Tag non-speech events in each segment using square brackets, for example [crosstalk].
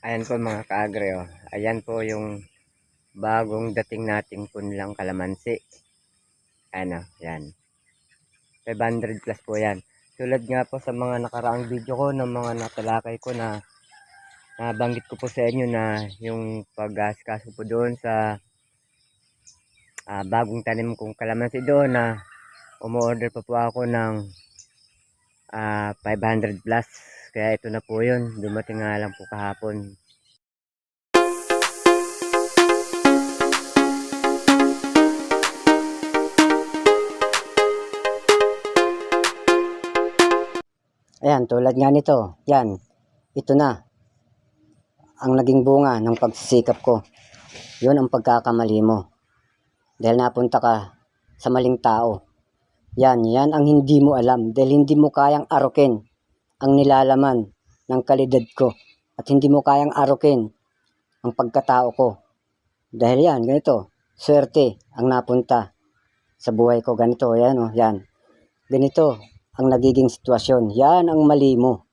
Ayan po mga kaagre, oh. Ayan po yung bagong dating nating punlang kalamansi. Ano, yan. 500 plus po yan. Tulad nga po sa mga nakaraang video ko ng mga natalakay ko na nabanggit ko po sa inyo na yung pag-asikaso po doon sa ah, bagong tanim kong kalamansi doon na umorder pa po ako ng ah, 500 plus. Kaya ito na po yun. Dumating nga lang po kahapon. Ayan, tulad nga nito. Yan. Ito na. Ang naging bunga ng pagsisikap ko. Yun ang pagkakamali mo. Dahil napunta ka sa maling tao. Yan, yan ang hindi mo alam. Dahil hindi mo kayang arukin ang nilalaman ng kalidad ko. At hindi mo kayang arukin ang pagkatao ko. Dahil yan, ganito. Swerte ang napunta sa buhay ko. Ganito, yan o, yan. Ganito ang nagiging sitwasyon. Yan ang mali mo.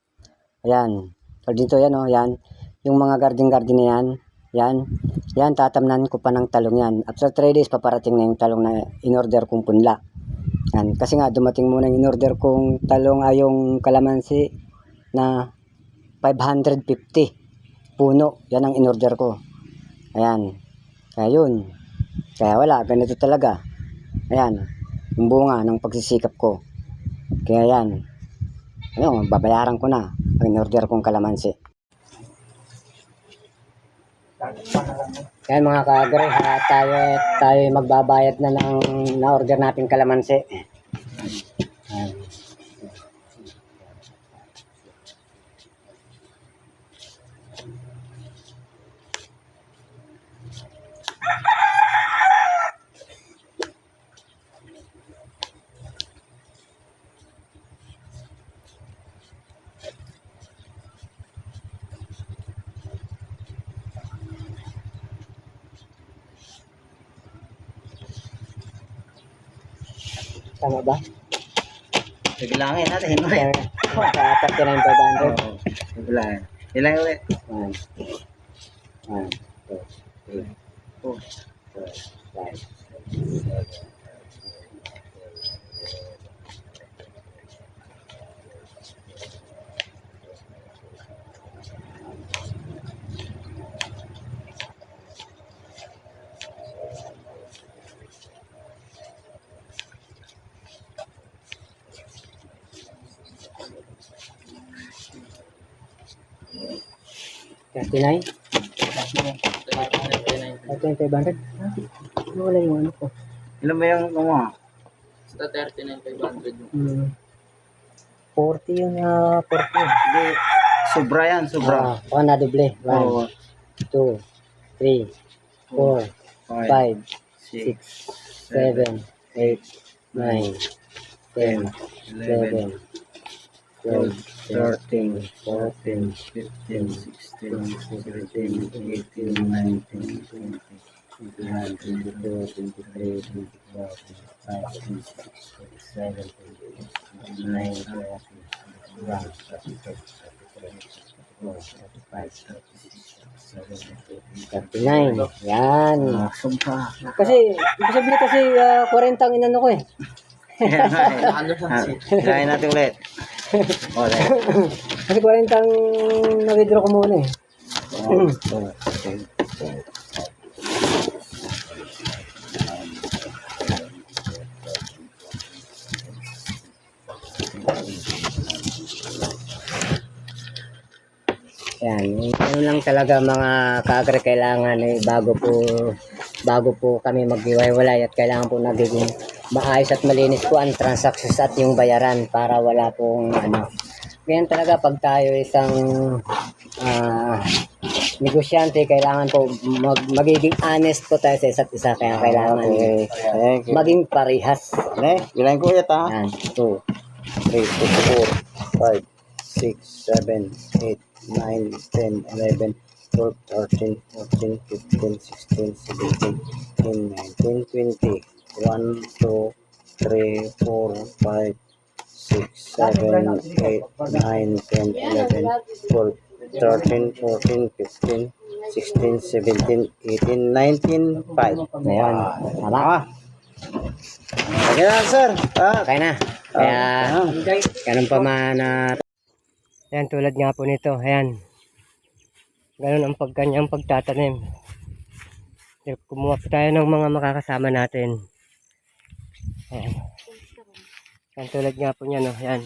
Ayan. So dito yan o, yan. Yung mga garden-garden na yan, yan. Yan, tatamnan ko pa ng talong yan. After 3 days, paparating na yung talong na in-order kong punla. Yan. Kasi nga, dumating muna yung in-order kong talong ay yung kalamansi na 550 puno. Yan ang in-order ko. Ayan. Kaya yun. Kaya wala, ganito talaga. Ayan. Yung bunga ng pagsisikap ko. Kaya yan. Ayun, babayaran ko na ang in-order kong kalamansi. Kaya mga kagre, ha, tayo, tayo magbabayad na ng na-order nating kalamansi. Ayan. Tama ba? Bibilangin natin. Kaya, sa 39,500. Bibilangin. Ilang ulit? One, one, 39? 39,500? Wala yung ano ko. Ilan ba yung ano ah? Basta 39,500 40 yung uh, 40. Sobra yan, sobra. Ah, baka na doble. 1, 2, 3, 4, 5, 6, 7, 8, 9, 10, 11, 12, 13, 14, 15, 16, 17, 18, 19, 20, 21, 22, 23, 24, 25, 26, 27, 28, 29, 30, 31, 32, 33, 34, 35, 36, 37, 39. Yan. Ah. Kasi, sabihin kasi ah, 40 ang inano ko eh. ano Ah, Bilangin natin ulit. O, dahil. Kasi 40 ang na-withdraw ko muna eh. Yan, ano lang talaga mga kaagre kailangan eh, bago po bago po kami maghiwa-walay at kailangan po nagiging maayos at malinis po ang transactions at yung bayaran para wala pong ano. Ganyan talaga pag tayo isang ah, negosyante, kailangan po mag, magiging honest po tayo sa isa't isa kaya kailangan Okay. Thank you. maging parihas. Ne, bilangin ko ulit ha. Yan. 2, 3, 4, 5, 6, 7, 8, 9, 10, 11, 12, 13, 14, 15, 16, 17, 18, 19, 20, 1, 2, 3, 4, 5, 6, 7, 8, 9, 10, 11, 12, 13, 14, 15, 16, 17, 18, 19, 5. Ayan. Tama? Ah. Okay na, sir. Ah, Okay na. Kaya, ganun pa man na... Ayan, tulad nga po nito. Ayan. Ganun ang pagkanyang pagtatanim. Kumuha po tayo ng mga makakasama natin. Ayan. Ayan, tulad nga po niya, no? Ayan.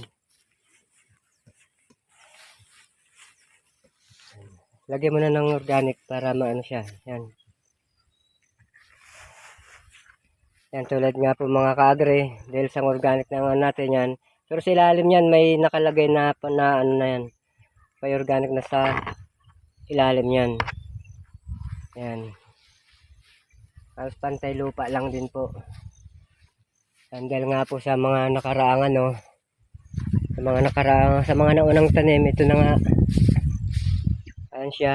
Lagyan mo na ng organic para maano siya. Ayan. Yan, tulad nga po mga kaagre, dahil sa organic na nga natin yan. Pero sa ilalim yan, may nakalagay na, na ano na yan. May organic na sa ilalim yan. Yan. Tapos pantay lupa lang din po. Yan, dahil nga po sa mga nakaraang ano, sa mga nakaraang, sa mga naunang tanim, ito na nga. Ayan siya.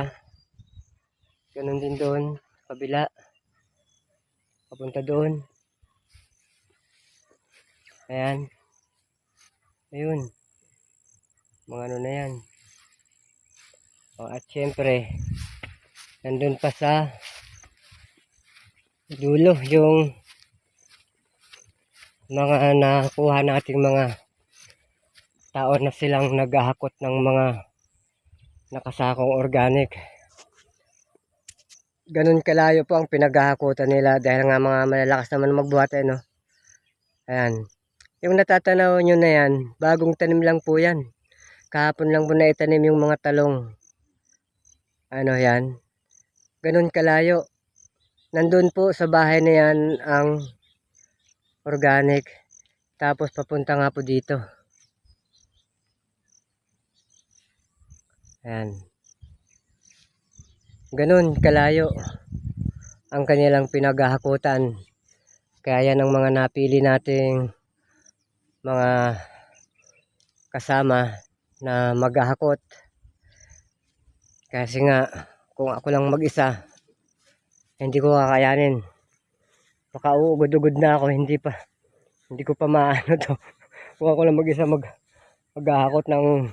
Ganun din doon, kabila. Papunta doon. Ayan. Ayun. Mga ano na yan. O, at syempre, nandun pa sa dulo yung mga nakuha nating mga tao na silang naghahakot ng mga nakasakong organic. Ganun kalayo po ang pinaghahakutan nila dahil nga mga malalakas naman magbuhat eh, no? Ayan. Yung natatanaw nyo na yan, bagong tanim lang po yan. Kahapon lang po na itanim yung mga talong. Ano yan? Ganun kalayo. Nandun po sa bahay na yan ang organic. Tapos papunta nga po dito. Ayan. Ganun kalayo ang kanilang pinaghahakutan. Kaya yan ang mga napili nating mga kasama na maghahakot. Kasi nga, kung ako lang mag-isa, hindi ko kakayanin. Baka uugod-ugod na ako, hindi pa, hindi ko pa maano to. [laughs] Kung ako lang mag-isa mag, maghahakot ng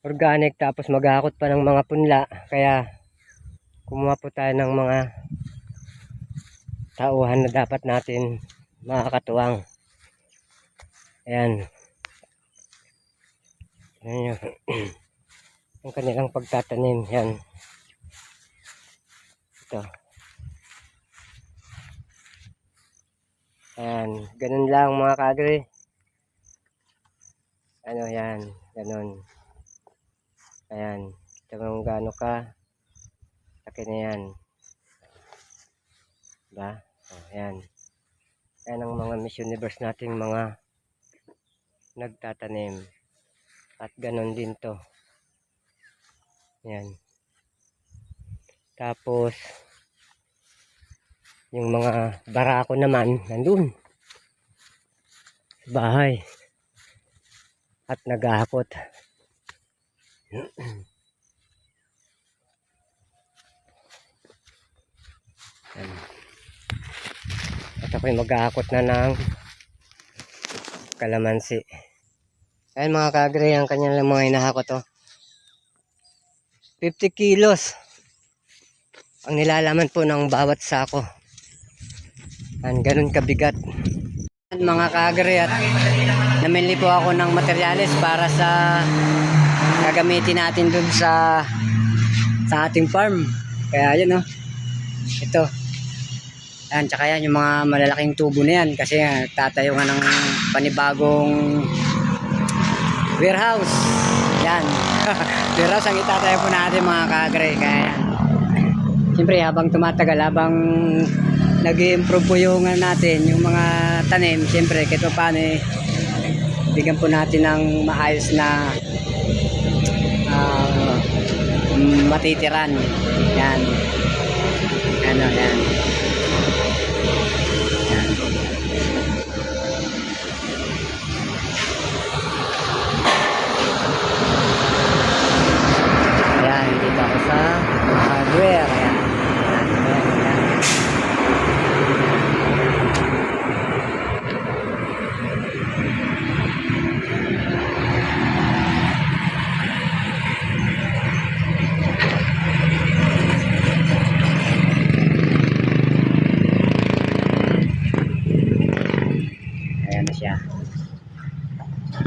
organic tapos maghahakot pa ng mga punla. Kaya, kumuha po tayo ng mga tauhan na dapat natin makakatuwang. Ayan. Ayan yung, [clears throat] ang kanilang pagtatanim. Yan. Ito. Ayan. Ganun lang mga kadre. Ano yan. Ganun. Ayan. Kung gaano ka. Laki na yan. Diba? O, ayan. Ayan ang mga Miss Universe nating mga nagtatanim. At ganon din to. Yan. Tapos, yung mga barako naman, nandun. Sa bahay. At naghahakot. Yan. At ako'y maghahakot na ng kalamansi. Ayan mga kagre, ang kanyang lang mga hinahakot to. 50 kilos. Ang nilalaman po ng bawat sako. Ayan, ganun kabigat. Mga kagre, at namili po ako ng materyales para sa gagamitin natin dun sa sa ating farm. Kaya yun oh. Ito. Yan, tsaka yan yung mga malalaking tubo na yan kasi nga, tatayo nga ng panibagong warehouse. Yan. [laughs] warehouse ang itatayo po natin mga kagre. Kaya yan. Siyempre habang tumatagal, habang nag improve po yung ano natin, yung mga tanim, siyempre kahit pa paano eh, bigyan po natin ng maayos na ah, matitiran. Yan. Ano. Yan.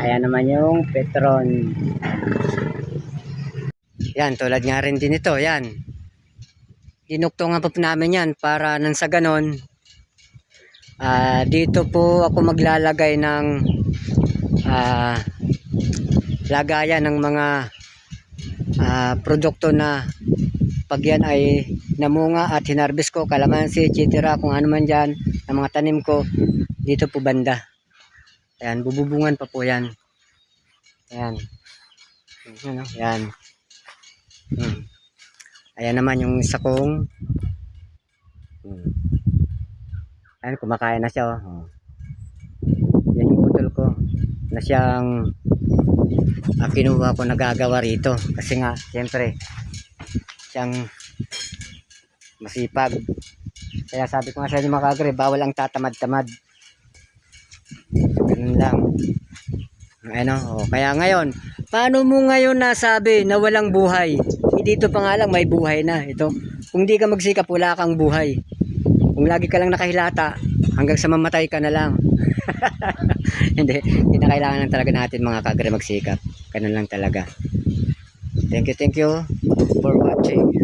Yan naman yung Petron. Yan, tulad nga rin din ito. Yan. Dinuktungan po namin yan para nang sa ganon, ah, dito po ako maglalagay ng ah, lagayan ng mga ah, produkto na pag yan ay namunga at hinarbis ko, kalamansi, etc. kung ano man dyan, ng mga tanim ko, dito po banda. Ayan, bububungan pa po yan. Ayan. Ayan, oh, ayan. Hmm. Ayan naman yung isa kong hmm. Ayan, kumakain na siya. Oh. Oh. Yan yung utol ko na siyang ah, kinuha ko nagagawa rito. Kasi nga, siyempre, siyang masipag. Kaya sabi ko nga sa inyo mga kagre, bawal ang tatamad-tamad. Lang. Ano, oh, kaya ngayon, paano mo ngayon nasabi na walang buhay? Eh, dito pa nga lang may buhay na. Ito, kung di ka magsikap, wala kang buhay. Kung lagi ka lang nakahilata, hanggang sa mamatay ka na lang. [laughs] hindi, hindi na kailangan lang talaga natin mga kagre magsikap. Ganun lang talaga. Thank you, thank you for watching.